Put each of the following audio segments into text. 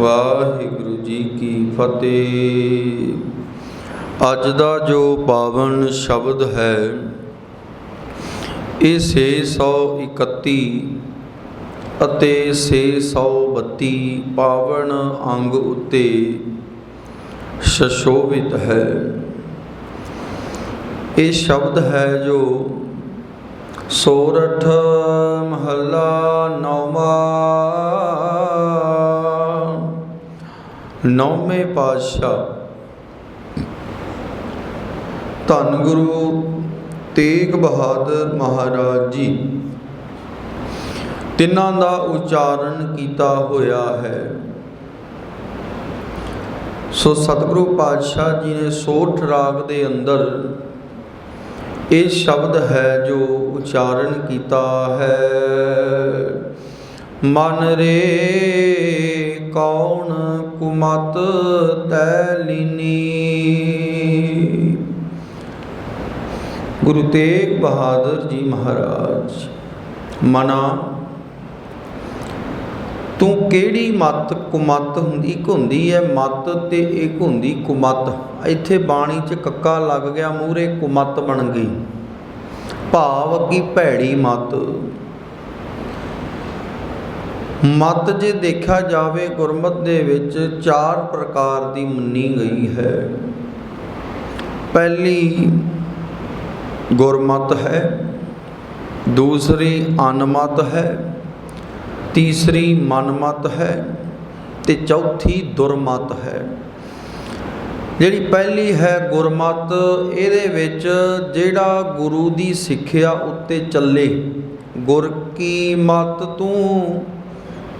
ਵਾਹਿਗੁਰੂ ਜੀ ਕੀ ਫਤਿਹ। ਅੱਜ ਦਾ ਜੋ ਪਾਵਨ ਸ਼ਬਦ ਹੈ, ਇਹ 631 ਅਤੇ 632 ਪਾਵਨ ਅੰਗ ਉੱਤੇ ਸ਼ਸ਼ੋਭਿਤ ਹੈ। ਇਹ ਸ਼ਬਦ ਹੈ ਜੋ ਸੋਰਠ ਮਹੱਲਾ ਨੌਵਾਂ ਨੌਵੇਂ ਪਾਤਸ਼ਾਹ। ਧੰਨ ਗੁਰੂ ਤੇਗ ਬਹਾਦਰ ਮਹਾਰਾਜ ਜੀ। ਤਿੰਨਾਂ ਦਾ ਉਚਾਰਨ ਕੀਤਾ ਹੋਇਆ ਹੈ। ਸੋ ਸਤਿਗੁਰੂ ਪਾਤਸ਼ਾਹ ਜੀ ਨੇ ਸੋਠ ਰਾਗ ਦੇ ਅੰਦਰ ਇਹ ਸ਼ਬਦ ਹੈ ਜੋ ਉਚਾਰਨ ਕੀਤਾ ਹੈ। ਮਨ ਰੇ ਕੌਣ ਕੁਮਤ ਤੈ ਗੁਰੂ ਤੇਗ ਬਹਾਦਰ ਜੀ ਮਹਾਰਾਜ, ਮਨਾ, ਤੂੰ ਕਿਹੜੀ ਮਤ ਕੁਮਤ ਹੁੰਦੀ? ਇੱਕ ਹੁੰਦੀ ਹੈ ਮਤ ਤੇ ਇੱਕ ਹੁੰਦੀ ਕੁਮਤ। ਇੱਥੇ ਬਾਣੀ 'ਚ ਕੱਕਾ ਲੱਗ ਗਿਆ, ਮੂਹਰੇ ਕੁਮਤ ਬਣ ਗਈ। ਭਾਵ ਕੀ ਭੈੜੀ ਮਤ। ਮਤ ਜੇ ਦੇਖਿਆ ਜਾਵੇ ਗੁਰਮਤ ਦੇ ਵਿੱਚ ਚਾਰ ਪ੍ਰਕਾਰ ਦੀ ਮੰਨੀ ਗਈ ਹੈ। ਪਹਿਲੀ ਗੁਰਮਤ ਹੈ, ਦੂਸਰੀ ਅਨਮਤ ਹੈ, ਤੀਸਰੀ ਮਨਮਤ ਹੈ ਤੇ ਚੌਥੀ ਦੁਰਮਤ ਹੈ। ਜਿਹੜੀ ਪਹਿਲੀ ਹੈ ਗੁਰਮਤ, ਇਹਦੇ ਵਿੱਚ ਜਿਹੜਾ ਗੁਰੂ ਦੀ ਸਿੱਖਿਆ ਉੱਤੇ ਚੱਲੇ, ਗੁਰ ਕੀ ਮਤ ਤੂੰ?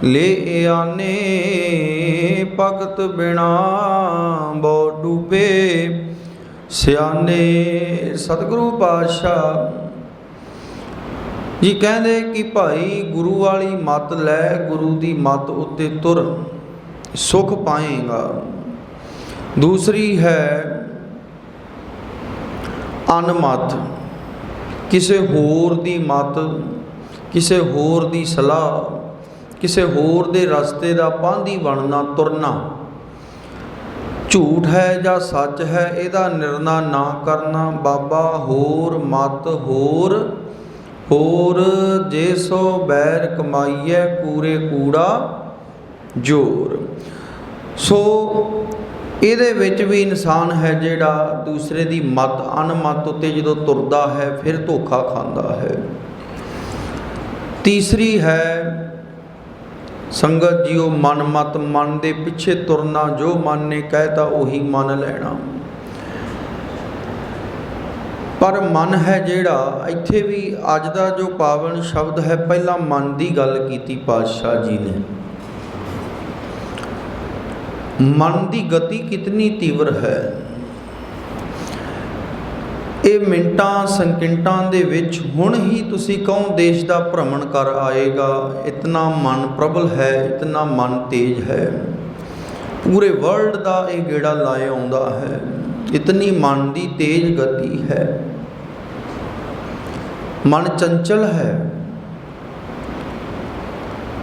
ਲੈ ਆਨੇ ਭਗਤ ਬਿਨਾ ਬੋ ਡੂਬੇ। ਸਿਆਣੇ ਸਤਿਗੁਰੂ ਪਾਤਸ਼ਾਹ ਜੀ ਕਹਿੰਦੇ ਕਿ ਭਾਈ ਗੁਰੂ ਵਾਲੀ ਮਤ ਲੈ, ਗੁਰੂ ਦੀ ਮਤ ਉੱਤੇ ਤੁਰ, ਸੁਖ ਪਾਏਗਾ। ਦੂਸਰੀ ਹੈ ਅਨਮਤ। ਕਿਸੇ ਹੋਰ ਦੀ ਮਤ, ਕਿਸੇ ਹੋਰ ਦੀ ਸਲਾਹ ਕਿਸੇ ਹੋਰ ਦੇ ਰਸਤੇ ਦਾ ਪਾਂਧੀ ਬਣਨਾ ਤੁਰਨਾ। ਝੂਠ ਹੈ ਜਾਂ ਸੱਚ ਹੈ, ਇਹਦਾ ਨਿਰਣਾ ਨਾ ਕਰਨਾ। ਬਾਬਾ, ਹੋਰ ਮਤ, ਹੋਰ ਹੋਰ, ਜੇ ਸੋ ਬੈਰ ਕਮਾਈਐ ਕੂਰੇ ਕੂੜਾ ਜੋਰ। ਸੋ ਇਹਦੇ ਵਿੱਚ ਵੀ ਇਨਸਾਨ ਹੈ ਜਿਹੜਾ ਦੂਸਰੇ ਦੀ ਮਤ ਅਨਮਤ ਉੱਤੇ ਜਦੋਂ ਤੁਰਦਾ ਹੈ, ਫਿਰ ਧੋਖਾ ਖਾਂਦਾ ਹੈ। ਤੀਸਰੀ ਹੈ ਸੰਗਤ ਜੀਓ, ਮਨ ਮਤ, ਮਨ ਦੇ ਪਿੱਛੇ ਤੁਰਨਾ, ਜੋ ਮਨ ਨੇ ਕਹਿਤਾ ਉਹੀ ਮੰਨ ਲੈਣਾ। ਪਰ ਮਨ ਹੈ ਜਿਹੜਾ, ਇੱਥੇ ਵੀ ਅੱਜ ਦਾ ਜੋ ਪਾਵਨ ਸ਼ਬਦ ਹੈ, ਪਹਿਲਾਂ ਮਨ ਦੀ ਗੱਲ ਕੀਤੀ ਪਾਤਸ਼ਾਹ ਜੀ ਨੇ। ਮਨ ਦੀ ਗਤੀ ਕਿਤਨੀ ਤੀਵਰ ਹੈ? ਇਹ ਮਿੰਟਾਂ, ਸਕਿੰਟਾਂ ਦੇ ਵਿੱਚ ਹੁਣ ਹੀ ਤੁਸੀਂ ਕਹੋ ਦੇਸ਼ ਦਾ ਭ੍ਰਮਣ ਕਰ ਆਏਗਾ। ਇਤਨਾ ਮਨ ਪ੍ਰਬਲ ਹੈ, ਇਤਨਾ ਮਨ ਤੇਜ ਹੈ। ਪੂਰੇ ਵਰਲਡ ਦਾ ਇਹ ਗੇੜਾ ਲਾਏ ਆਉਂਦਾ ਹੈ। ਇਤਨੀ ਮਨ ਦੀ ਤੇਜ਼ ਗਤੀ ਹੈ। ਮਨ ਚੰਚਲ ਹੈ।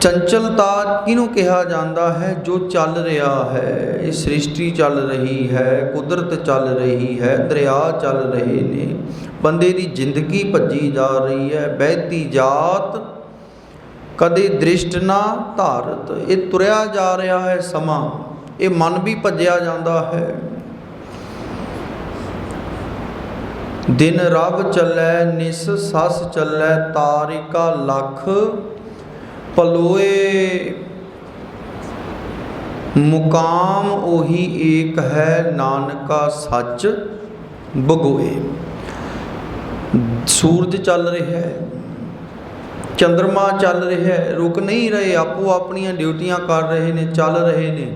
ਚੰਚਲਤਾ ਕਿਹਨੂੰ ਕਿਹਾ ਜਾਂਦਾ ਹੈ? ਜੋ ਚੱਲ ਰਿਹਾ ਹੈ, ਇਹ ਸ੍ਰਿਸ਼ਟੀ ਚੱਲ ਰਹੀ ਹੈ, ਕੁਦਰਤ ਚੱਲ ਰਹੀ ਹੈ, ਦਰਿਆ ਚੱਲ ਰਹੇ ਨੇ। ਬੰਦੇ ਦੀ ਜ਼ਿੰਦਗੀ ਭੱਜੀ ਜਾ ਰਹੀ ਹੈ, ਬਹਿਤੀ ਜਾਤ ਕਦੇ ਦ੍ਰਿਸ਼ਟ ਨਾ ਧਾਰਤ। ਇਹ ਤੁਰਿਆ ਜਾ ਰਿਹਾ ਹੈ ਸਮਾਂ, ਇਹ ਮਨ ਵੀ ਭੱਜਿਆ ਜਾਂਦਾ ਹੈ। ਦਿਨ ਰੱਬ ਚੱਲੈ, ਨਿਸ ਸਸ ਚੱਲੈ, ਤਾਰਿਕਾ ਲਖ ਪਲੋਏ ਮੁਕਾਮ ਉਹੀ ਏਕ ਹੈ ਨਾਨਕਾ ਸੱਚ ਬਗੋਏ। ਸੂਰਜ ਚੱਲ ਰਿਹਾ ਹੈ ਚੰ드ਰਮਾ ਚੱਲ ਰਿਹਾ ਹੈ, ਰੁਕ ਨਹੀਂ ਰਹੇ ਆਪੋ ਆਪਣੀਆਂ ਡਿਊਟੀਆਂ ਕਰ ਰਹੇ ਨੇ, ਚੱਲ ਰਹੇ ਨੇ।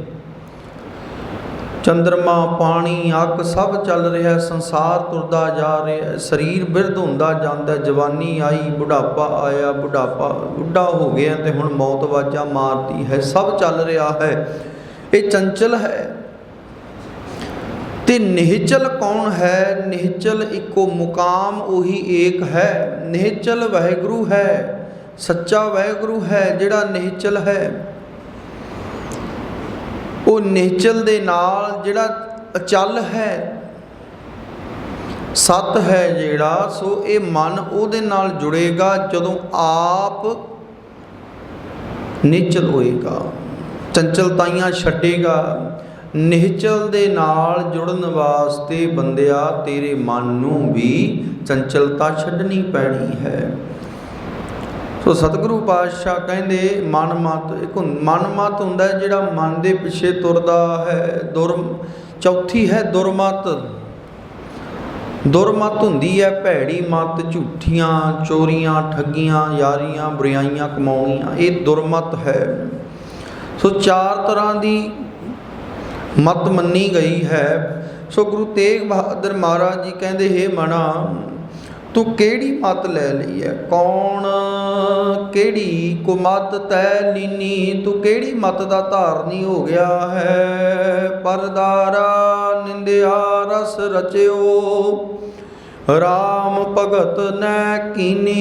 ਚੰ드ਰਮਾ ਪਾਣੀ ਅੱਗ ਸਭ ਚੱਲ ਰਿਹਾ, ਸੰਸਾਰ ਤੁਰਦਾ ਜਾ ਰਿਹਾ, ਸਰੀਰ ਬਿਰਧ ਹੁੰਦਾ ਜਾਂਦਾ, ਜਵਾਨੀ ਆਈ, ਬੁਢਾਪਾ ਆਇਆ, ਬੁਢਾਪਾ, ਬੁੱਢਾ ਹੋ ਗਿਆ ਤੇ ਹੁਣ ਮੌਤ ਵਾਜਾ ਮਾਰਦੀ ਹੈ, ਸਭ ਚੱਲ ਰਿਹਾ ਹੈ, ਇਹ ਚੰਚਲ ਹੈ। ਤੇ ਨਿਹਚਲ ਕੌਣ ਹੈ? ਨਿਹਚਲ ਇੱਕੋ ਮੁਕਾਮ, ਉਹੀ ਏਕ ਹੈ। ਨਿਹਚਲ ਵਾਹਿਗੁਰੂ ਹੈ, ਸੱਚਾ ਵਾਹਿਗੁਰੂ ਹੈ, ਜਿਹੜਾ ਨਿਹਚਲ ਹੈ। ਉਹ ਨਿਹਚਲ ਦੇ ਨਾਲ ਜਿਹੜਾ ਅਚਲ ਹੈ, ਸਤ ਹੈ ਜਿਹੜਾ, ਸੋ ਇਹ ਮਨ ਉਹਦੇ ਨਾਲ ਜੁੜੇਗਾ ਜਦੋਂ ਆਪ ਨਿਚਲ ਹੋਏਗਾ, ਚੰਚਲਤਾਈਆਂ ਛੱਡੇਗਾ। ਨਿਹਚਲ ਦੇ ਨਾਲ ਜੁੜਨ ਵਾਸਤੇ ਬੰਦਿਆ, ਤੇਰੇ ਮਨ ਨੂੰ ਵੀ ਚੰਚਲਤਾ ਛੱਡਣੀ ਪੈਣੀ ਹੈ। ਸੋ ਸਤਿਗੁਰੂ ਪਾਤਸ਼ਾਹ ਕਹਿੰਦੇ, ਮਨ ਮਤ ਇੱਕ ਮਨ ਮਤ ਹੁੰਦਾ ਜਿਹੜਾ ਮਨ ਦੇ ਪਿੱਛੇ ਤੁਰਦਾ ਹੈ। ਦੁਰ, ਚੌਥੀ ਹੈ ਦੁਰਮਤ। ਦੁਰਮਤ ਹੁੰਦੀ ਹੈ ਭੈੜੀ ਮਤ, ਝੂਠੀਆਂ, ਚੋਰੀਆਂ, ਠੱਗੀਆਂ, ਯਾਰੀਆਂ ਬੁਰਾਈਆਂ ਕਮਾਉਣੀਆਂ। ਇਹ ਦੁਰਮਤ ਹੈ। ਸੋ ਚਾਰ ਤਰ੍ਹਾਂ ਦੀ ਮਤ ਮੰਨੀ ਗਈ ਹੈ। ਸੋ ਗੁਰੂ ਤੇਗ ਬਹਾਦਰ ਮਹਾਰਾਜ ਜੀ ਕਹਿੰਦੇ, ਹੈ ਮਣਾ ਤੂੰ ਕਿਹੜੀ ਮਤ ਲੈ ਲਈ ਹੈ? ਕੌਣ ਕਿਹੜੀ ਕੁਮਤ ਤੈ ਲੀਨੀ ਤੂੰ ਕਿਹੜੀ ਮਤ ਦਾ ਧਾਰਨੀ ਹੋ ਗਿਆ ਹੈ? ਪਰਦਾਰਾ ਨਿੰਦਿਆ ਰਸ ਰਚਿਓ। ਰਾਮ ਭਗਤ ਨੈ ਕੀਨੀ?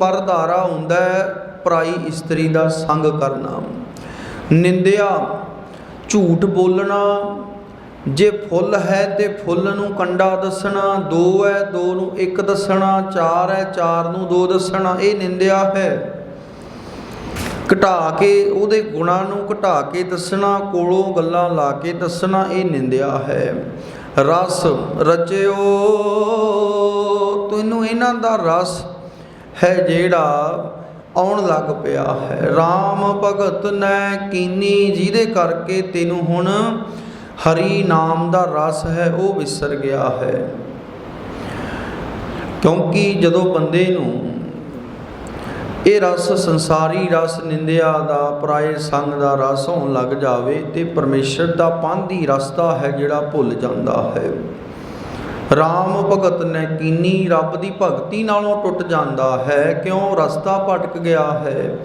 ਪਰਦਾਰਾ ਹੁੰਦਾ ਹੈ ਪਰਾਈ ਇਸਤਰੀ ਦਾ ਸੰਗ ਕਰਨਾ। ਨਿੰਦਿਆ, ਝੂਠ ਬੋਲਣਾ ਜੇ ਫੁੱਲ ਹੈ ਤੇ ਫੁੱਲ ਨੂੰ ਕੰਡਾ ਦੱਸਣਾ, ਦੋ ਹੈ, ਦੋ ਨੂੰ ਇੱਕ ਦੱਸਣਾ, ਚਾਰ ਹੈ, ਚਾਰ ਨੂੰ ਦੋ ਦੱਸਣਾ, ਇਹ ਨਿੰਦਿਆ ਹੈ। ਘਟਾ ਕੇ ਉਹਦੇ ਗੁਣਾਂ ਨੂੰ ਘਟਾ ਕੇ ਦੱਸਣਾ, ਕੋਲੋਂ ਗੱਲਾਂ ਲਾ ਕੇ ਦੱਸਣਾ, ਇਹ ਨਿੰਦਿਆ ਹੈ। ਰਸ ਰਚਿਓ, ਤੈਨੂੰ ਇਹਨਾਂ ਦਾ ਰਸ ਹੈ ਜਿਹੜਾ ਆਉਣ ਲੱਗ ਪਿਆ ਹੈ। RAM ਭਗਤ ਨੇ ਕੀਨੀ, ਜਿਹਦੇ ਕਰਕੇ ਤੈਨੂੰ ਹੁਣ ਹਰੀ ਨਾਮ ਦਾ ਰਸ ਹੈ, ਉਹ ਵਿਸਰ ਗਿਆ ਹੈ। ਕਿਉਂਕਿ ਜਦੋਂ ਬੰਦੇ ਨੂੰ ਇਹ ਰਸ ਸੰਸਾਰੀ ਰਸ, ਨਿੰਦਿਆ ਦਾ, ਪਰਾਏ ਸੰਗ ਦਾ ਰਸ ਹੋਣ ਲੱਗ ਜਾਵੇ, ਤੇ ਪਰਮੇਸ਼ਰ ਦਾ ਪੰਧੀ ਰਸਤਾ ਹੈ ਜਿਹੜਾ ਭੁੱਲ ਜਾਂਦਾ ਹੈ। ਰਾਮ ਭਗਤ ਨੇ ਕੀਨੀ ਰੱਬ ਦੀ ਭਗਤੀ ਨਾਲੋਂ ਟੁੱਟ ਜਾਂਦਾ ਹੈ, ਕਿਉਂ ਰਸਤਾ ਭਟਕ ਗਿਆ ਹੈ?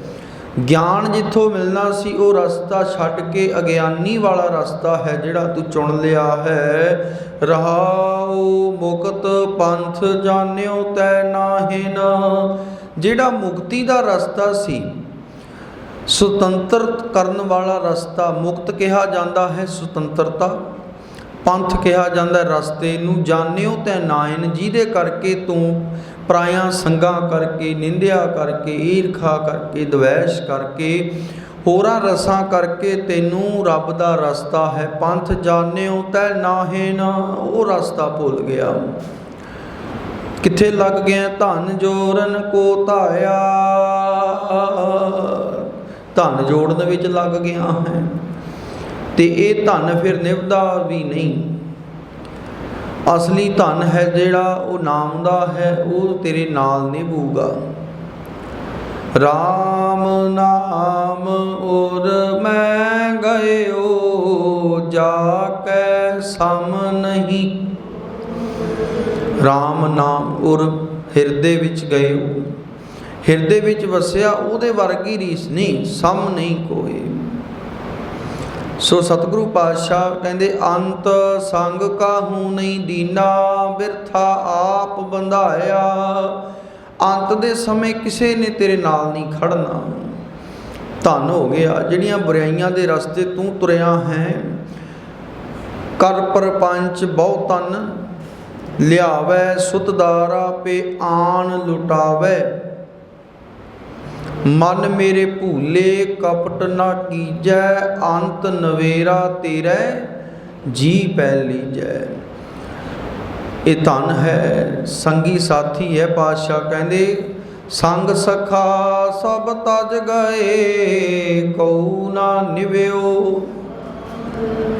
ਗਿਆਨ ਜਿੱਥੋਂ ਮਿਲਣਾ ਸੀ, ਉਹ ਰਸਤਾ ਛੱਡ ਕੇ ਅਗਿਆਨੀ ਵਾਲਾ ਰਸਤਾ ਹੈ ਜਿਹੜਾ ਤੂੰ ਚੁਣ ਲਿਆ ਹੈ। ਰਹਾਉ ਮੁਕਤ ਪੰਥ ਜਾਣਿਓ ਤੈ ਨਾਹਿਨ। ਜਿਹੜਾ ਮੁਕਤੀ ਦਾ ਰਸਤਾ ਸੀ, ਸੁਤੰਤਰ ਕਰਨ ਵਾਲਾ ਰਸਤਾ ਮੁਕਤ ਕਿਹਾ ਜਾਂਦਾ ਹੈ, ਸੁਤੰਤਰਤਾ। ਪੰਥ ਕਿਹਾ ਜਾਂਦਾ ਰਸਤੇ ਨੂੰ ਜਾਣਿਓ ਤੈ ਨਾਇਨ ਜਿਹਦੇ ਕਰਕੇ ਤੂੰ ਪਰਾਇਆ ਸੰਗਾ ਕਰਕੇ, ਨਿੰਦਿਆ ਕਰਕੇ, ਈਰਖਾ ਕਰਕੇ, ਦਵੈਸ਼ ਕਰਕੇ, ਹੋਰਾਂ ਰਸਾਂ ਕਰਕੇ ਤੈਨੂੰ ਰੱਬ ਦਾ ਰਸਤਾ ਹੈ। ਪੰਥ ਜਾਣਿਓ ਤੈ ਨਾਹਿਨ ਉਹ ਰਸਤਾ ਭੁੱਲ ਗਿਆ। ਕਿੱਥੇ ਲੱਗ ਗਿਆ ਧਨ ਜੋਰਨ ਕੋ ਧਾਇਆ? ਧਨ ਜੋੜਨ ਵਿੱਚ ਲੱਗ ਗਿਆ ਹੈ। ਤੇ ਇਹ ਧਨ ਫਿਰ ਨਿਭਦਾ ਵੀ ਨਹੀਂ। ਅਸਲੀ ਧਨ ਹੈ ਜਿਹੜਾ ਉਹ ਨਾਮ ਦਾ ਹੈ, ਉਹ ਤੇਰੇ ਨਾਲ ਨਿਭੂਗਾ। RAM ਨਾਮ ਉਰ ਮੈਂ ਗਇਓ ਜਾ ਕੈ ਸਮ ਨਹੀਂ। RAM ਨਾਮ ਉਰ ਹਿਰਦੇ ਵਿੱਚ ਗਏ ਹੋ ਹਿਰਦੇ ਵਿੱਚ ਵਸਿਆ, ਉਹਦੇ ਵਰਗੀ ਰੀਸ ਨਹੀਂ, ਸਮ ਨਹੀਂ ਕੋਈ। ਸੋ ਸਤਿਗੁਰੂ ਪਾਤਸ਼ਾਹ ਕਹਿੰਦੇ, ਅੰਤ ਸੰਗ ਕਾਹੂ ਨਹੀਂ ਦੀਨਾ, ਬਿਰਥਾ ਆਪ ਬੰਧਾਇਆ। ਅੰਤ ਦੇ ਸਮੇਂ ਕਿਸੇ ਨੇ ਤੇਰੇ ਨਾਲ ਨਹੀਂ ਖੜਨਾ। ਧੰਨ ਹੋ ਗਿਆ, ਜਿਹੜੀਆਂ ਬੁਰਾਈਆਂ ਦੇ ਰਸਤੇ ਤੂੰ ਤੁਰਿਆ ਹੈ। ਕਰ ਪਰਪੰਚ ਬਹੁ ਤਨ ਲਿਆਵੈ ਸੁਤਦਾਰਾ ਪੇ ਆਣ ਲੁਟਾਵੈ। ਮਨ ਮੇਰੇ ਭੂਲੇ, ਕਪਟ ਨਾ ਕੀਜੈ, ਅੰਤ ਨਵੇਰਾ ਤੇਰੇ, ਜੀ ਪੈ ਲੀਜੈ। ਇਹ ਧਨ ਹੈ, ਸੰਗੀ ਸਾਥੀ ਹੈ ਪਾਤਸ਼ਾਹ ਕਹਿੰਦੇ, ਸੰਗ ਸਖਾ ਸਭ ਤਜ ਗਏ, ਕਉ ਨਾ ਨਿਵਿਓ।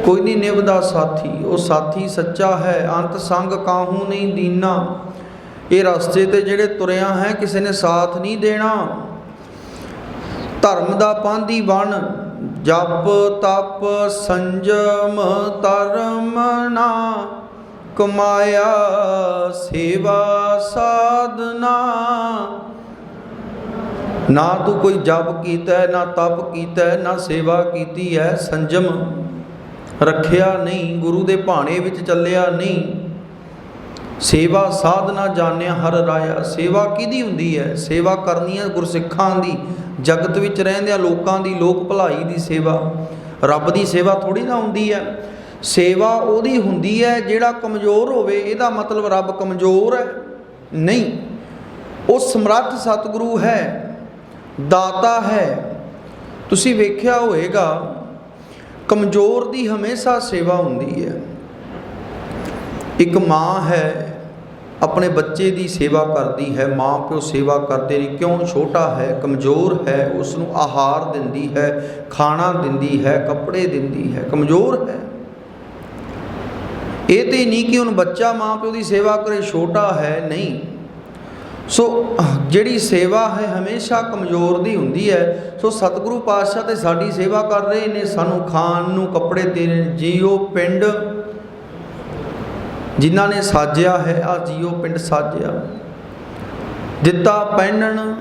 ਕੋਈ ਨਹੀਂ ਨਿਭਦਾ ਸਾਥੀ, ਉਹ ਸਾਥੀ ਸੱਚਾ ਹੈ, ਅੰਤ ਸੰਗ ਕਾਹੂ ਨਹੀਂ ਦੀਨਾ। ਇਹ ਰਸਤੇ ਤੇ ਜਿਹੜੇ ਤੁਰਿਆ ਹੈ, ਕਿਸੇ ਨੇ ਸਾਥ ਨਹੀਂ ਦੇਣਾ। ਧਰਮ ਦਾ ਪਾਂਦੀ ਬਣ ਜਪ ਤਪ ਸੰਜਮ ਧਰਮ ਨਾ, ਕਮਾਇਆ ਸੇਵਾ ਸਾਧਨਾ। ਨਾ ਤੂੰ ਕੋਈ ਜਪ ਕੀਤਾ, ਨਾ ਤਪ ਕੀਤਾ, ਨਾ ਸੇਵਾ ਕੀਤੀ ਹੈ ਸੰਜਮ। ਰੱਖਿਆ ਨਹੀਂ, ਗੁਰੂ ਦੇ ਭਾਣੇ ਵਿੱਚ ਚੱਲਿਆ ਨਹੀਂ। ਸੇਵਾ ਸਾਧਨਾ ਜਾਣਿਆ ਹਰ ਰਾਇਆ ਸੇਵਾ ਕਿਹਦੀ ਹੁੰਦੀ ਹੈ? ਸੇਵਾ ਕਰਨੀ ਹੈ ਗੁਰਸਿੱਖਾਂ ਦੀ। ਜਗਤ ਵਿੱਚ ਰਹਿੰਦਿਆਂ ਲੋਕਾਂ ਦੀ ਲੋਕ ਭਲਾਈ ਦੀ ਸੇਵਾ। ਰੱਬ ਦੀ ਸੇਵਾ ਥੋੜੀ ਨਾ ਹੁੰਦੀ ਹੈ। ਸੇਵਾ ਉਹਦੀ ਹੁੰਦੀ ਹੈ ਜਿਹੜਾ ਕਮਜ਼ੋਰ ਹੋਵੇ। ਇਹਦਾ ਮਤਲਬ ਰੱਬ ਕਮਜ਼ੋਰ ਹੈ। ਨਹੀਂ। ਉਹ ਸਮਰੱਥ ਸਤਿਗੁਰੂ ਹੈ। ਦਾਤਾ ਹੈ। ਤੁਸੀਂ ਵੇਖਿਆ ਹੋਵੇਗਾ ਕਮਜ਼ੋਰ ਦੀ ਹਮੇਸ਼ਾ ਸੇਵਾ ਹੁੰਦੀ ਹੈ। ਇੱਕ ਮਾਂ ਹੈ, ਆਪਣੇ ਬੱਚੇ ਦੀ ਸੇਵਾ ਕਰਦੀ ਹੈ, ਮਾਂ ਪਿਓ ਸੇਵਾ ਕਰਦੇ ਨੇ, ਕਿਉਂ ਛੋਟਾ ਹੈ, ਕਮਜ਼ੋਰ ਹੈ ਉਸ ਨੂੰ ਆਹਾਰ ਦਿੰਦੀ ਹੈ, ਖਾਣਾ ਦਿੰਦੀ ਹੈ, ਕੱਪੜੇ ਦਿੰਦੀ ਹੈ, ਕਮਜ਼ੋਰ ਹੈ। ਇਹ ਤੇ ਨਹੀਂ ਕਿ ਹੁਣ ਬੱਚਾ ਮਾਂ ਪਿਓ ਦੀ ਸੇਵਾ ਕਰੇ, ਛੋਟਾ ਹੈ, ਨਹੀਂ। ਸੋ, ਜਿਹੜੀ ਸੇਵਾ ਹੈ ਹਮੇਸ਼ਾ ਕਮਜ਼ੋਰ ਦੀ ਹੁੰਦੀ ਹੈ। ਸੋ, ਸਤਿਗੁਰੂ ਪਾਤਸ਼ਾਹ ਤੇ ਸਾਡੀ ਸੇਵਾ ਕਰ ਰਹੇ ਨੇ, ਸਾਨੂੰ ਖਾਣ ਨੂੰ ਕੱਪੜੇ ਦੇ ਰਹੇ ਨੇ, ਜੀਓ ਪਿੰਡ ਜਿਨ੍ਹਾਂ ਨੇ ਸਾਜਿਆ ਹੈ, ਆ ਜੀਓ ਪਿੰਡ ਸਾਜਿਆ। ਦਿੱਤਾ ਪਹਿਨਣ,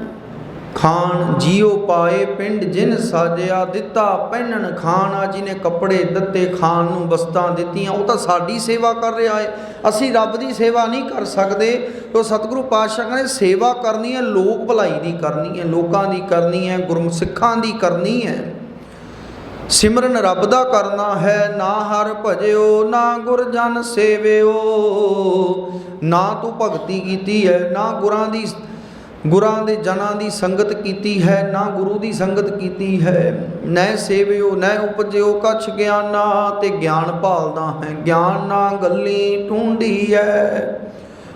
ਖਾਣ, ਜੀਓ ਪਾਏ ਪਿੰਡ ਜਿਨ ਸਾਜਿਆ। ਦਿੱਤਾ ਪਹਿਨਣ, ਖਾਣ, ਆ ਜਿਹਨੇ ਕੱਪੜੇ ਦਿੱਤੇ ਖਾਣ ਨੂੰ ਵਸਤਾਂ ਦਿੱਤੀਆਂ, ਉਹ ਤਾਂ ਸਾਡੀ ਸੇਵਾ ਕਰ ਰਿਹਾ ਹੈ। ਅਸੀਂ ਰੱਬ ਦੀ ਸੇਵਾ ਨਹੀਂ ਕਰ ਸਕਦੇ। ਉਹ ਸਤਿਗੁਰੂ ਪਾਤਸ਼ਾਹ ਕਹਿੰਦੇ, ਸੇਵਾ ਕਰਨੀ ਹੈ, ਲੋਕ ਭਲਾਈ ਦੀ ਕਰਨੀ ਹੈ, ਲੋਕਾਂ ਦੀ ਕਰਨੀ ਹੈ, ਗੁਰਮੁਖਾਂ ਦੀ ਕਰਨੀ ਹੈ। ਸਿਮਰਨ ਰੱਬ ਦਾ ਕਰਨਾ ਹੈ, ਨਾ ਹਰ ਭਜਿਓ, ਨਾ ਗੁਰ ਜਨ ਸੇਵਿਓ। ਨਾ ਤੂੰ ਭਗਤੀ ਕੀਤੀ ਹੈ, ਨਾ ਗੁਰਾਂ ਦੀ, ਗੁਰਾਂ ਦੇ ਜਨਾਂ ਦੀ ਸੰਗਤ ਕੀਤੀ ਹੈ, ਨਾ ਗੁਰੂ ਦੀ ਸੰਗਤ ਕੀਤੀ ਹੈ। ਨੈ ਸੇਵਿਓ ਨੈ ਉਪਜਿਓ, ਕਛ ਗਿਆਨਾ ਤੇ ਗਿਆਨ ਭਾਲਦਾ ਹੈ। ਗਿਆਨ ਨਾ ਗੱਲੀ ਟੂੰਡੀ ਹੈ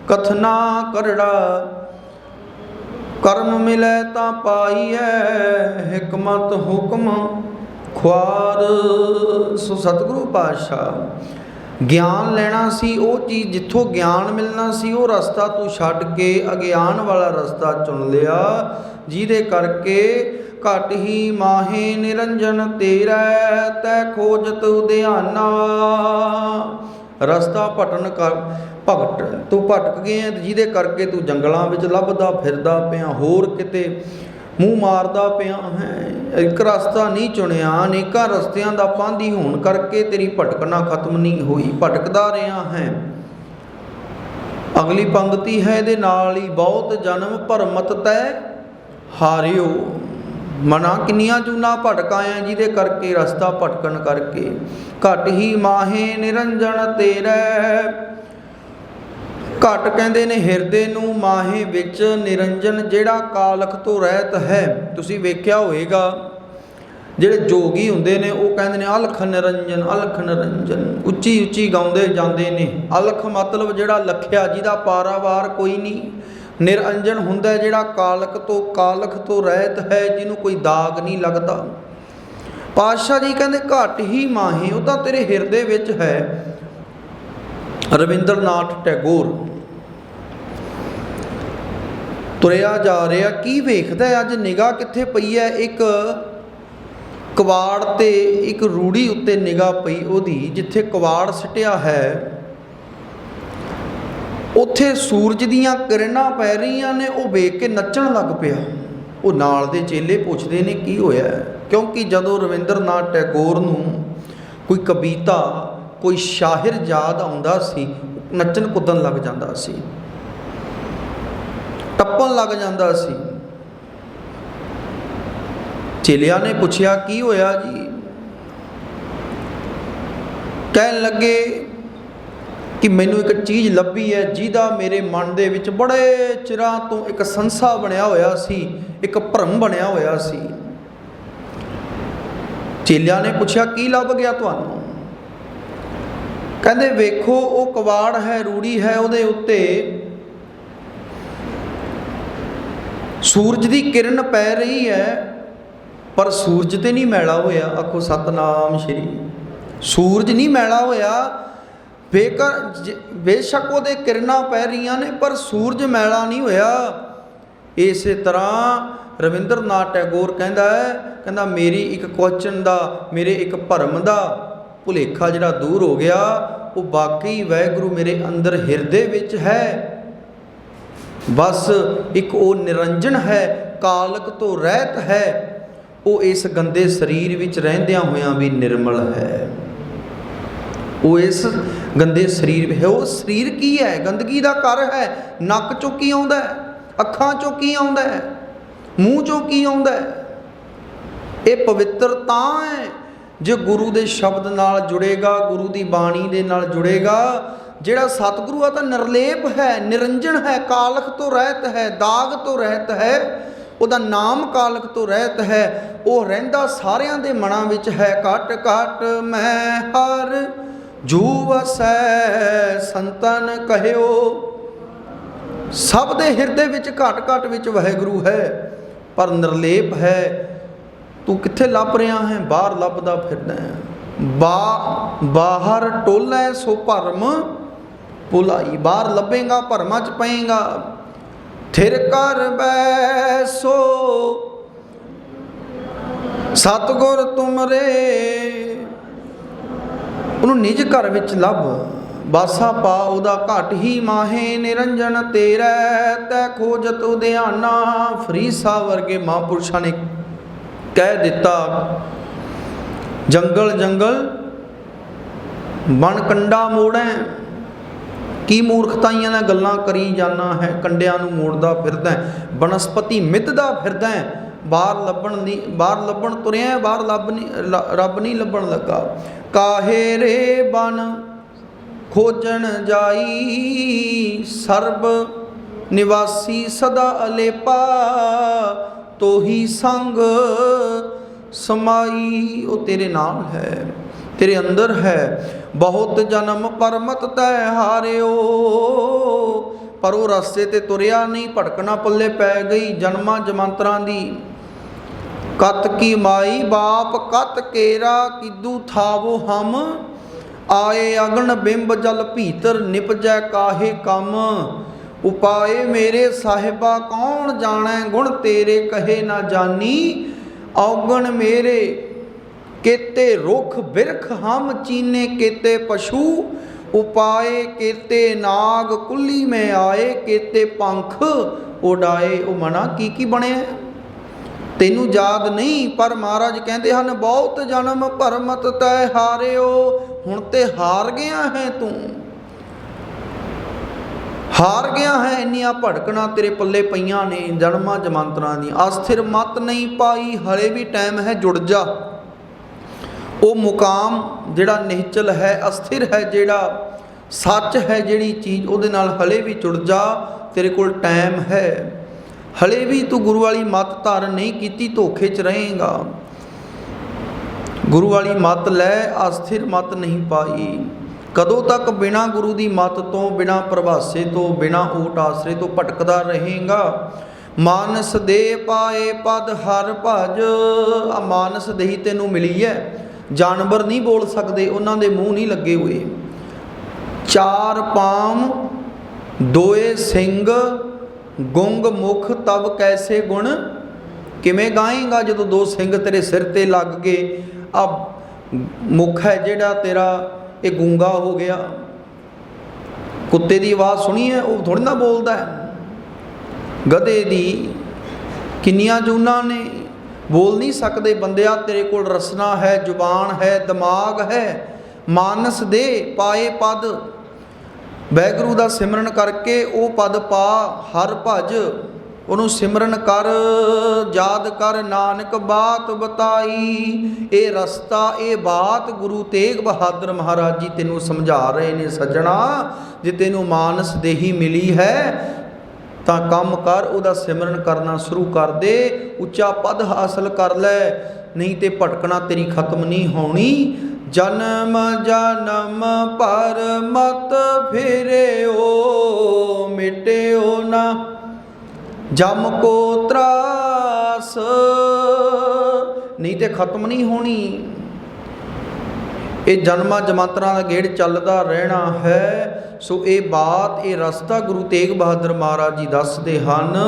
ਕਥਨਾ ਕਰੜਾ। ਕਰਮ ਮਿਲੇ ਤਾਂ ਪਾਈਐ ਹਕਮਤ ਹੁਕਮ ਖੁਆਰ। ਸੋ ਸਤਿਗੁਰੂ ਪਾਤਸ਼ਾਹ, ਗਿਆਨ ਲੈਣਾ ਸੀ, ਉਹ ਚੀਜ਼ ਜਿੱਥੋਂ ਗਿਆਨ ਮਿਲਣਾ ਸੀ, ਉਹ ਰਸਤਾ ਤੂੰ ਛੱਡ ਕੇ ਅਗਿਆਨ ਵਾਲਾ ਰਸਤਾ ਚੁਣ ਲਿਆ, ਜਿਹਦੇ ਕਰਕੇ ਘਟ ਹੀ ਮਾਹੇ ਨਿਰੰਜਨ ਤੇਰਾ, ਤੈ ਖੋਜਤ ਉਧਿਆਨਾ ਰਸਤਾ ਭਟਨ ਕਰ, ਭਗਟ, ਤੂੰ ਭਟਕ ਗਏ ਜਿਹਦੇ ਕਰਕੇ ਤੂੰ ਜੰਗਲਾਂ ਵਿੱਚ ਲੱਭਦਾ ਫਿਰਦਾ ਪਿਆ, ਹੋਰ ਕਿਤੇ ਮੂੰਹ ਮਾਰਦਾ ਪਿਆ ਹੈ। ਇੱਕ ਰਸਤਾ ਨਹੀਂ ਚੁਣਿਆ, ਅਨੇਕਾਂ ਰਸਤਿਆਂ ਦਾ ਪਾਂਦੀ ਹੋਣ ਕਰਕੇ ਤੇਰੀ ਭਟਕਣਾ ਖਤਮ ਨਹੀਂ ਹੋਈ। ਭਟਕਦਾ ਰਿਹਾ ਹੈ। ਅਗਲੀ ਪੰਕਤੀ ਹੈ, ਇਹਦੇ ਨਾਲ ਹੀ ਬਹੁਤ ਜਨਮ ਭਰਮਤ ਤੈ ਹਾਰਿਓ। ਮਨਾ ਕਿੰਨੀਆਂ ਜੂਨਾ ਭਟਕਾਇਆ ਜਿਹਦੇ ਕਰਕੇ ਰਸਤਾ ਭਟਕਣ ਕਰਕੇ। ਘਟ ਹੀ ਮਾਹੇ ਨਿਰੰਜਨ ਤੇਰੇ। ਘਟ ਕਹਿੰਦੇ ਨੇ ਹਿਰਦੇ ਨੂੰ ਮਾਹੇ ਵਿੱਚ ਨਿਰੰਜਨ ਜਿਹੜਾ ਕਾਲਖ ਤੋਂ ਰਹਿਤ ਹੈ। ਤੁਸੀਂ ਵੇਖਿਆ ਹੋਵੇਗਾ, ਜਿਹੜੇ ਜੋਗੀ ਹੁੰਦੇ ਨੇ, ਉਹ ਕਹਿੰਦੇ ਨੇ ਅਲਖ ਨਿਰੰਜਨ ਅਲਖ ਨਿਰੰਜਨ। ਉੱਚੀ ਉੱਚੀ ਗਾਉਂਦੇ ਜਾਂਦੇ ਨੇ। ਅਲਖ ਮਤਲਬ ਜਿਹੜਾ ਲਖਿਆ, ਜਿਹਦਾ ਪਾਰਾਵਾਰ ਕੋਈ ਨਹੀਂ। ਨਿਰੰਜਨ ਹੁੰਦਾ ਜਿਹੜਾ ਕਾਲਕ ਤੋਂ, ਕਾਲਖ ਤੋਂ ਰਹਿਤ ਹੈ, ਜਿਹਨੂੰ ਕੋਈ ਦਾਗ ਨਹੀਂ ਲੱਗਦਾ। ਪਾਤਸ਼ਾਹ ਜੀ ਕਹਿੰਦੇ ਘਟ ਹੀ ਮਾਹੇ, ਉਹ ਤਾਂ ਤੇਰੇ ਹਿਰਦੇ ਵਿੱਚ ਹੈ। ਰਵਿੰਦਰਨਾਥ ਟੈਗੋਰ। ਤੁਰਿਆ ਜਾ ਰਿਹਾ, ਕੀ ਵੇਖਦਾ ਅੱਜ ਨਿਗਾਹ ਕਿੱਥੇ ਪਈ ਹੈ? ਇੱਕ ਕਵਾੜ ਤੇ ਇੱਕ ਰੂੜੀ ਉੱਤੇ ਨਿਗਾਹ ਪਈ ਉਹਦੀ, ਜਿੱਥੇ ਕਵਾੜ ਸਟਿਆ ਹੈ। ਉੱਥੇ ਸੂਰਜ ਦੀਆਂ ਕਿਰਨਾਂ ਪੈ ਰਹੀਆਂ ਨੇ, ਉਹ ਵੇਖ ਕੇ ਨੱਚਣ ਲੱਗ ਪਿਆ। ਉਹ ਨਾਲ ਦੇ ਚੇਲੇ ਪੁੱਛਦੇ ਨੇ, ਕੀ ਹੋਇਆ? ਕਿਉਂਕਿ ਜਦੋਂ ਰਵਿੰਦਰਨਾਥ ਟੈਗੋਰ ਨੂੰ ਕੋਈ ਕਵਿਤਾ ਕੋਈ ਸ਼ਾਇਰ ਯਾਦ ਆਉਂਦਾ ਸੀ, ਨੱਚਣ ਕੁੱਦਣ ਲੱਗ ਜਾਂਦਾ ਸੀ। ਟੱਪਣ ਲੱਗ ਜਾਂਦਾ ਸੀ। ਚੇਲਿਆਂ ਨੇ ਪੁੱਛਿਆ, ਕੀ ਹੋਇਆ ਜੀ? ਕਹਿਣ ਲੱਗੇ ਕਿ ਮੈਨੂੰ ਇੱਕ ਚੀਜ਼ ਲੱਭੀ ਹੈ, ਜਿਹਦਾ ਮੇਰੇ ਮਨ ਦੇ ਵਿੱਚ ਬੜੇ ਚਿਰਾਂ ਤੋਂ ਇੱਕ ਸੰਸਾ ਬਣਿਆ ਹੋਇਆ ਸੀ, ਇੱਕ ਭਰਮ ਬਣਿਆ ਹੋਇਆ ਸੀ। ਚੇਲਿਆਂ ਨੇ ਪੁੱਛਿਆ, ਕੀ ਲੱਭ ਗਿਆ ਤੁਹਾਨੂੰ? ਕਹਿੰਦੇ ਵੇਖੋ, ਉਹ ਕਵਾੜ ਹੈ, ਰੂੜੀ ਹੈ ਉਹਦੇ ਉੱਤੇ। ਸੂਰਜ ਦੀ ਕਿਰਨ ਪੈ ਰਹੀ ਹੈ, ਪਰ ਸੂਰਜ ਤੇ ਨਹੀਂ ਮੈਲਾ ਹੋਇਆ। ਆਖੋ, ਸਤਨਾਮ ਸ਼੍ਰੀ। ਸੂਰਜ ਨਹੀਂ ਮੈਲਾ ਹੋਇਆ। ਬੇਕਰ ਬੇਸ਼ੱਕ ਉਹਦੇ ਕਿਰਨਾਂ ਪੈ ਰਹੀਆਂ ਨੇ, ਪਰ ਸੂਰਜ ਮੈਲਾ ਨਹੀਂ ਹੋਇਆ। ਇਸੇ ਤਰ੍ਹਾਂ ਰਵਿੰਦਰਨਾਥ ਟੈਗੋਰ ਕਹਿੰਦਾ ਹੈ, ਕਹਿੰਦਾ, ਮੇਰੀ ਇੱਕ ਕੁਐਸਚਨ ਦਾ, ਮੇਰੇ ਇੱਕ ਭਰਮ ਦਾ ਭੁਲੇਖਾ ਜਿਹੜਾ ਦੂਰ ਹੋ ਗਿਆ, ਉਹ ਬਾਕੀ ਵਾਹਿਗੁਰੂ ਮੇਰੇ ਅੰਦਰ ਹਿਰਦੇ ਵਿੱਚ ਹੈ। ਬਸ ਇੱਕ ਉਹ ਨਿਰੰਜਨ ਹੈ, ਕਾਲਕ ਤੋਂ ਰਹਿਤ ਹੈ। ਉਹ ਇਸ ਗੰਦੇ ਸਰੀਰ ਵਿੱਚ ਰਹਿੰਦਿਆਂ ਹੋਇਆਂ ਵੀ ਨਿਰਮਲ ਹੈ। ਉਹ ਇਸ ਗੰਦੇ ਸਰੀਰ ਹੈ। ਉਹ ਸਰੀਰ ਕੀ ਹੈ? ਗੰਦਗੀ ਦਾ ਘਰ ਹੈ। ਨੱਕ ਚੋਂ ਕੀ ਆਉਂਦਾ ਹੈ? ਅੱਖਾਂ ਚੋਂ ਕੀ ਆਉਂਦਾ ਹੈ? ਮੂੰਹ ਚੋਂ ਕੀ ਆਉਂਦਾ ਹੈ? ਇਹ ਪਵਿੱਤਰ ਤਾਂ ਹੈ। ਜੇ ਗੁਰੂ ਦੇ ਸ਼ਬਦ ਨਾਲ ਜੁੜੇਗਾ, ਗੁਰੂ ਦੀ ਬਾਣੀ ਦੇ ਨਾਲ ਜੁੜੇਗਾ, ਜਿਹੜਾ ਸਤਿਗੁਰੂ ਆ ਤਾਂ ਨਿਰਲੇਪ ਹੈ, ਨਿਰੰਜਨ ਹੈ, ਕਾਲਖ ਤੋਂ ਰਹਿਤ ਹੈ, ਦਾਗ ਤੋਂ ਰਹਿਤ ਹੈ, ਉਹਦਾ ਨਾਮ ਕਾਲਕ ਤੋਂ ਰਹਿਤ ਹੈ, ਉਹ ਰਹਿੰਦਾ ਸਾਰਿਆਂ ਦੇ ਮਨਾਂ ਵਿੱਚ ਹੈ, ਘਟ ਘਟ ਮੈਂ ਹਰ ਜੂ ਵਸੈ, ਸੰਤਨ ਕਹਿਓ। ਸਭ ਦੇ ਹਿਰਦੇ ਵਿੱਚ ਘਟ ਘਟ ਵਿੱਚ ਵਾਹਿਗੁਰੂ ਹੈ, ਪਰ ਨਿਰਲੇਪ ਹੈ ਤੂੰ ਕਿੱਥੇ ਲੱਭ ਰਿਹਾ ਹੈ? ਬਾਹਰ ਲੱਭਦਾ ਫਿਰਦਾ ਹੈ। ਬਾ, ਬਾਹਰ ਟੋਲੇ ਸੋ ਭਰਮ, ਭੁਲਾਈ। ਬਾਹਰ ਲੱਭੇਗਾ, ਭਰਮਾਂ ਚ ਪਏਗਾ। ਥਿਰ ਕਰ ਬੈਸੋ, ਸਤਗੁਰ ਤੁਮਰੇ। ਉਹਨੂੰ ਨਿਜ ਘਰ ਵਿੱਚ ਲੱਭ। ਬਾਸਾ ਪਾ, ਉਹਦਾ ਘਟ ਹੀ ਮਾਹੇ। ਨਿਰੰਜਨ ਤੇਰਾ, ਤੈ ਖੋਜਤ ਉਦਿਆਨਾ। ਫਰੀਸਾ ਵਰਗੇ ਮਹਾਂਪੁਰਸ਼ਾਂ ਨੇ ਕਹਿ ਦਿੱਤਾ, ਜੰਗਲ ਜੰਗਲ ਬਣ ਕੰਡਾ ਮੋੜੈ, ਕੀ ਮੂਰਖਤਾਈਆਂ ਨਾਲ ਗੱਲਾਂ ਕਰੀ ਜਾਣਾ ਹੈ, ਕੰਡਿਆਂ ਨੂੰ ਮੋੜਦਾ ਫਿਰਦਾ, ਬਨਸਪਤੀ ਮਿੱਤਦਾ ਫਿਰਦਾ, ਬਾਹਰ ਲੱਭਣ ਦੀ ਬਾਹਰ ਲੱਭਣ ਤੁਰਿਆ, ਬਾਹਰ ਲੱਭ ਨਹੀਂ ਰੱਬ ਨਹੀਂ ਲੱਭਣ ਲੱਗਾ। ਕਾਹੇ ਰੇ ਬਨ ਖੋਜਣ ਜਾਈ, ਸਰਬ ਨਿਵਾਸੀ ਸਦਾ ਅਲੇਪਾ ਤੋਹੀ ਸੰਗ ਸਮਾਈ, ਉਹ ਤੇਰੇ ਨਾਲ ਹੈ, ਤੇਰੇ ਅੰਦਰ ਹੈ। ਬਹੁਤ ਜਨਮ ਪਰਮਤ ਤੈ ਹਾਰਿਓ, ਪਰ ਉਹ ਰਸਤੇ ਤੇ ਤੁਰਿਆ ਨਹੀਂ ਭਟਕਣਾ ਪੱਲੇ ਪੈ ਗਈ ਜਨਮਾਂ ਜਮੰਤਰਾਂ ਦੀ। ਕਤ ਕੀ ਮਾਈ ਬਾਪ, ਕਤ ਕੇਰਾ ਕਿਦੂ ਥਾਵੋ ਹਮ। ਆਏ ਅਗਨ ਬਿੰਬ ਜਲ ਭੀਤਰ, ਨਿਪਜੈ ਕਾਹੇ ਕੰਮ। ਉਪਾਏ ਮੇਰੇ ਸਾਹਿਬਾ ਕੌਣ ਜਾਣੈ? ਗੁਣ ਤੇਰੇ ਕਹੇ ਨਾ ਜਾਨੀ। ਔਗਣ ਮੇਰੇ ਕੇਤੇ ਰੁਖ ਬਿਰਖ, ਹਮ ਚੀਨੇ ਕੇਤੇ ਪਸ਼ੂ। ਉਪਾਏ ਕੇਤੇ ਨਾਗ ਕੁੱਲੀ ਮੈਂ ਆਏ, ਕੇਤੇ ਪੰਖ ਉਡਾਏ। ਉਹ ਮਨਾ ਕੀ ਕੀ ਬਣਿਆ? ਤੈਨੂੰ ਯਾਦ ਨਹੀਂ, ਪਰ ਮਹਾਰਾਜ ਕਹਿੰਦੇ ਹਨ, ਬਹੁਤ ਜਨਮ ਭਰਮਤ ਤੈ ਹਾਰਿਓ। ਹੁਣ ਤੇ ਹਾਰ ਗਿਆ ਹੈ ਤੂੰ। ਹਾਰ ਗਿਆ ਹੈ, ਇੰਨੀਆਂ ਭੜਕਣਾ ਤੇਰੇ ਪੱਲੇ ਪਈਆਂ ਨੇ ਜਨਮਾਂ ਜਮਾਂਤਰਾਂ ਦੀ। ਅਸਥਿਰ ਮਤ ਨਹੀਂ ਪਾਈ, ਹਲੇ ਵੀ ਟਾਈਮ ਹੈ ਜੁੜ ਜਾ। ਉਹ ਮੁਕਾਮ ਜਿਹੜਾ ਨਿਹਚਲ ਹੈ, ਅਸਥਿਰ ਹੈ ਜਿਹੜਾ ਸੱਚ ਹੈ ਜਿਹੜੀ ਚੀਜ਼, ਉਹਦੇ ਨਾਲ ਹਲੇ ਵੀ ਜੁੜ ਜਾ, ਤੇਰੇ ਕੋਲ ਟਾਈਮ ਹੈ। ਹਲੇ ਵੀ ਤੂੰ ਗੁਰੂ ਵਾਲੀ ਮਤ ਧਾਰਨ ਨਹੀਂ ਕੀਤੀ, ਧੋਖੇ 'ਚ ਰਹੇਗਾ। ਗੁਰੂ ਵਾਲੀ ਮਤ ਲੈ, ਅਸਥਿਰ ਮਤ ਨਹੀਂ ਪਾਈ। ਕਦੋਂ ਤੱਕ ਬਿਨਾ ਗੁਰੂ ਦੀ ਮੱਤ ਤੋਂ, ਬਿਨਾ ਪ੍ਰਭਾਸੇ ਤੋਂ, ਬਿਨਾ ਓਟ ਆਸਰੇ ਤੋਂ ਭਟਕਦਾ ਰਹੇਗਾ? ਮਾਨਸ ਦੇ ਪਾਏ ਪਦ ਹਰ ਭਜ, ਆ ਮਾਨਸ ਦੇਹੀ ਤੈਨੂੰ ਮਿਲੀ ਹੈ ਜਾਨਵਰ ਨਹੀਂ ਬੋਲ ਸਕਦੇ, ਉਹਨਾਂ ਦੇ ਮੂੰਹ ਨਹੀਂ ਲੱਗੇ ਹੋਏ। ਚਾਰ ਪਾਮ, ਦੋਏ ਸਿੰਘ ਗੁੰਗ ਮੁਖ ਤਬ ਕੈਸੇ ਗੁਣ? ਕਿਵੇਂ ਗਾਏਗਾ ਜਦੋਂ ਦੋ ਸਿੰਘ ਤੇਰੇ ਸਿਰ ਤੇ ਲੱਗ ਗਏ? ਆ ਮੁਖ ਹੈ ਜਿਹੜਾ ਤੇਰਾ ਇਹ ਗੂੰਗਾ ਹੋ ਗਿਆ। ਕੁੱਤੇ ਦੀ ਆਵਾਜ਼ ਸੁਣੀ ਹੈ, ਉਹ ਥੋੜੀ ਨਾ ਬੋਲਦਾ ਹੈ। ਗਧੇ ਦੀ ਕਿੰਨੀਆਂ ਜੂਨਾਂ ਨੇ, ਬੋਲ ਨਹੀਂ ਸਕਦੇ ਬੰਦਿਆ, ਤੇਰੇ ਕੋਲ ਰਸਨਾ ਹੈ, ਜ਼ੁਬਾਨ ਹੈ, ਦਿਮਾਗ ਹੈ, ਮਾਨਸ ਦੇ ਪਾਏ ਪਦ। ਵੈਗੁਰੂ ਦਾ ਸਿਮਰਨ ਕਰਕੇ ਉਹ ਪਦ ਪਾ, ਹਰ ਭਜ ਉਹਨੂੰ ਸਿਮਰਨ ਕਰ, ਯਾਦ ਕਰ ਨਾਨਕ ਬਾਤ ਬਤਾਈ। ਇਹ ਰਸਤਾ ਇਹ ਬਾਤ ਗੁਰੂ ਤੇਗ ਬਹਾਦਰ ਮਹਾਰਾਜ ਜੀ ਤੈਨੂੰ ਸਮਝਾ ਰਹੇ ਨੇ ਸੱਜਣਾ, ਜੇ ਤੈਨੂੰ ਮਾਨਸ ਦੇਹੀ ਮਿਲੀ ਹੈ, ਤਾਂ ਕੰਮ ਕਰ, ਉਹਦਾ ਸਿਮਰਨ ਕਰਨਾ ਸ਼ੁਰੂ ਕਰ ਦੇ। ਉੱਚਾ ਪਦ ਹਾਸਲ ਕਰ ਲੈ, ਨਹੀਂ ਤੇ ਭਟਕਣਾ ਤੇਰੀ ਖਤਮ ਨਹੀਂ ਹੋਣੀ। ਜਨਮ ਜਨਮ ਪਰ ਮਤ ਫਿਰਿਓ, ਮਿਟਿਓ ਨਾ। ਜਮ ਕੋ ਤਰਾਸ। ਨਹੀਂ ਤੇ ਖਤਮ ਨਹੀਂ ਹੋਣੀ। ਇਹ ਜਨਮਾਂ ਜਮਾਂਤਰਾਂ ਦਾ ਗੇੜ ਚੱਲਦਾ ਰਹਿਣਾ ਹੈ। ਸੋ ਇਹ ਬਾਤ, ਇਹ ਰਸਤਾ ਗੁਰੂ ਤੇਗ ਬਹਾਦਰ ਮਹਾਰਾਜ ਜੀ ਦੱਸਦੇ ਹਨ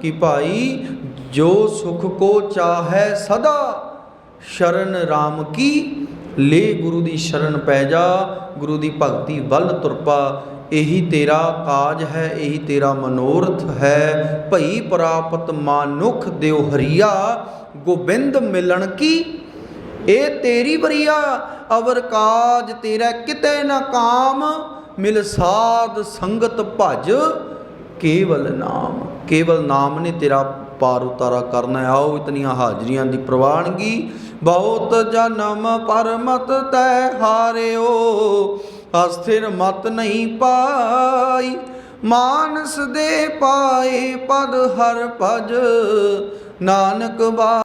ਕਿ ਭਾਈ, ਜੋ ਸੁਖ ਕੋ ਚਾਹੈ ਸਦਾ ਸ਼ਰਨ RAM ਕੀ? ਲੈ ਗੁਰੂ ਦੀ ਸ਼ਰਨ ਪੈ ਜਾ, ਗੁਰੂ ਦੀ ਭਗਤੀ ਵੱਲ ਤੁਰਪਾ ਇਹੀ ਤੇਰਾ ਕਾਜ ਹੈ, ਇਹੀ ਤੇਰਾ ਮਨੋਰਥ ਹੈ। ਭਈ ਪ੍ਰਾਪਤ ਮਾਨੁਖ ਦਿਓ ਹਰੀਆ, ਗੋਬਿੰਦ ਮਿਲਣ ਕੀ? ਇਹ ਤੇਰੀ ਬਰੀਆ ਅਵਰ ਕਾਜ ਤੇਰਾ ਕਿਤੇ ਨਾ ਕਾਮ। ਮਿਲ ਸਾਧ ਸੰਗਤ ਭਜ, ਕੇਵਲ ਨਾਮ। ਕੇਵਲ ਨਾਮ ਨੇ ਤੇਰਾ ਪਾਰ ਉਤਾਰਾ ਕਰਨਾ। ਆਓ ਇਤਨੀਆਂ ਹਾਜ਼ਰੀਆਂ ਦੀ ਪ੍ਰਵਾਨਗੀ। ਬਹੁਤ ਜਨਮ ਪਰਮਤ ਤੈ ਹਾਰਿਓ। ਅਸਥਿਰ ਮਤ ਨਹੀਂ ਪਾਈ। ਮਾਨਸ ਦੇ ਪਾਏ ਪਦ ਹਰ ਭਜ। ਨਾਨਕ ਬਾ